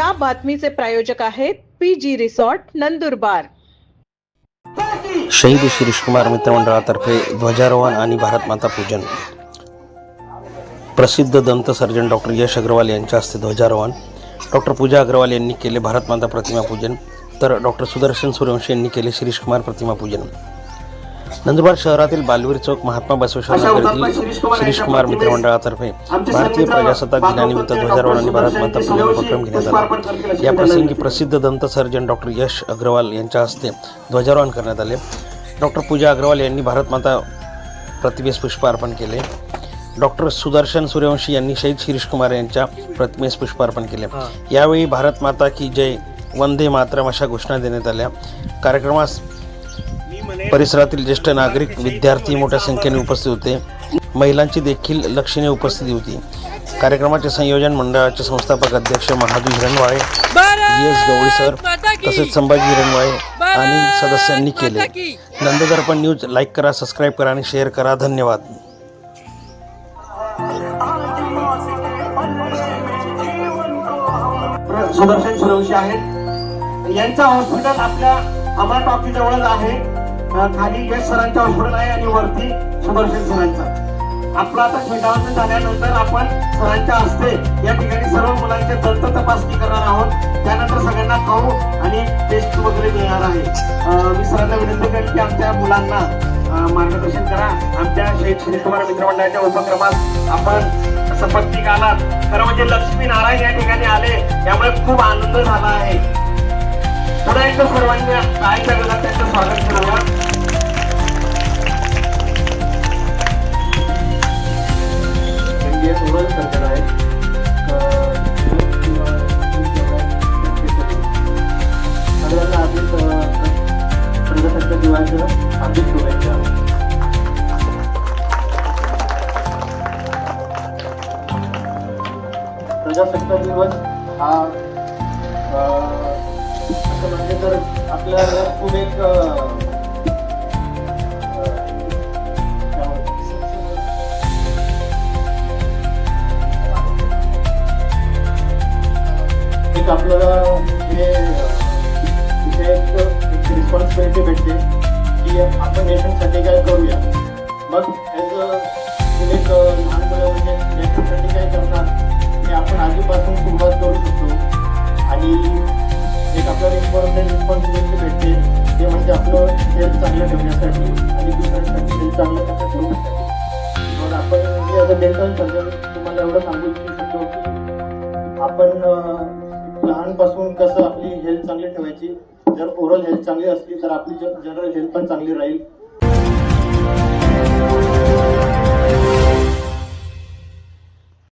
या बातमीचे प्रायोजक आहेत पी जी रिसॉर्ट नंदुरबार शहीद शिरीषकुमार मित्रमंडळातर्फे ध्वजारोहण आणि भारतमाता पूजन. प्रसिद्ध दंत सर्जन डॉक्टर यश अग्रवाल यांच्या हस्ते ध्वजारोहण. डॉक्टर पूजा अग्रवाल यांनी केले भारतमाता प्रतिमा पूजन. तर डॉक्टर सुदर्शन सूर्यवंशी यांनी केले शिरीषकुमार प्रतिमा पूजन. नंदुरबार शहरातील बालवीर चौक महात्मा बसवेश्वर नगरीतील शिरीषकुमार मित्रमंडळातर्फे भारतीय प्रजासत्ताक दिनानिमित्त ध्वजारोहण आणि भारतमाता पूजन उपक्रम घेण्यात आला. या प्रसंगी प्रसिद्ध दंत सर्जन डॉक्टर यश अग्रवाल यांच्या हस्ते ध्वजारोहण करण्यात आले. डॉक्टर पूजा अग्रवाल यांनी भारतमाता प्रतिमेस पुष्प अर्पण केले. डॉक्टर सुदर्शन सूर्यवंशी यांनी शहीद शिरीष कुमार यांच्या प्रतिमेस पुष्प अर्पण केले यावेळी भारत माता की जय वंदे मातरम अशा घोषणा देण्यात आल्या. कार्यक्रमास परिसरातील ज्येष्ठ नागरिक विद्यार्थी मोठ्या संख्येने उपस्थित होते. महिलांची देखील लक्षणीय उपस्थिती होती. कार्यक्रमाचे संयोजन मंडळाचे संस्थापक अध्यक्ष Mahadu हिरणवाळे G S Gawali sir तसेच संभाजी हिरणवाळे आणि सदस्यांनी केले. नंददर्पण न्यूज लाईक करा सबस्क्राईब करा आणि शेअर करा. धन्यवाद. सुदर्शन सुरवशी आहेत. यांचं हॉस्पिटल आपल्या अमर टॉकी जवळच आहे. खाली यश सरांचा हॉस्पिटल आहे आणि वरती सुदर्शन सरांचा. आपला आता खेळावरचं झाल्यानंतर आपण सरांच्या हस्ते या ठिकाणी सर्व मुलांचे दंत तपासणी करणार आहोत. त्यानंतर सगळ्यांना खाऊ आणि टेस्ट वगैरे मिळणार आहे. मी सरांना विनंती करेन की आमच्या मुलांना मार्गदर्शन करा. आमच्या शहीद श्रीकुमार मित्रमंडळाच्या उपक्रमात आपण सपत्नी आलात खरं म्हणजे लक्ष्मी नारायण या ठिकाणी आले त्यामुळे खूप आनंद झाला आहे. पुन्हा एकदा सर्वांनी काय करायला त्यांचं स्वागत करूया एमबीएस प्रजासत्ताक दिवस हा गोष्ट असं म्हणजे तर आपल्याला खूप एक एक आपल्याला हे इथे एक रिस्पॉन्सिबिलिटी भेटते की आपण नेशनसाठी काय करूया. मग ॲज एक हेल्थ चांगलं ठेवण्यासाठी आणि दुसऱ्यांसाठी हेल्थ चांगलं कसं ठेवण्यासाठी. मग आपण मी आता डेंटल सर्जन तुम्हाला एवढं सांगू इच्छिू शकतो की आपण लहानपासून कसं आपली हेल्थ चांगली ठेवायची. जर ओरल हेल्थ चांगली असली तर आपली जनरल हेल्थ पण चांगली राहील.